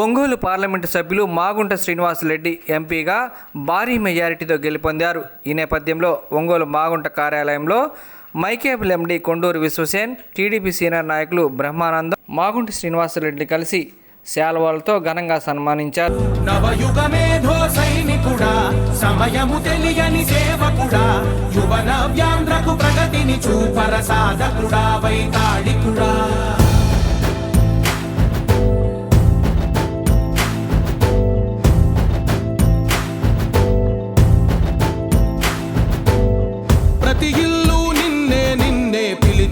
Ongole parliament సభ్యులు మాగుంట శ్రీనివాసరెడ్డి ఎంపీగా భారీ మెజారిటీతో గెలుపొందారు. ఈ నేపథ్యంలో ఒంగోలు మాగుంట కార్యాలయంలో మైకేబుల్ ఎండి కొండూరు విశ్వసేన్ టీడీపీ సీనియర్ నాయకులు బ్రహ్మానందం మాగుంట శ్రీనివాసరెడ్డి కలిసి శాల్వాలతో ఘనంగా సన్మానించారు. నవయుగమేధో సైనికుడా సమయము తెలియని సేవకుడా యువన వ్యాంధ్రకు ప్రగతిని చూపర సాధకుడా వైతాళికుడా.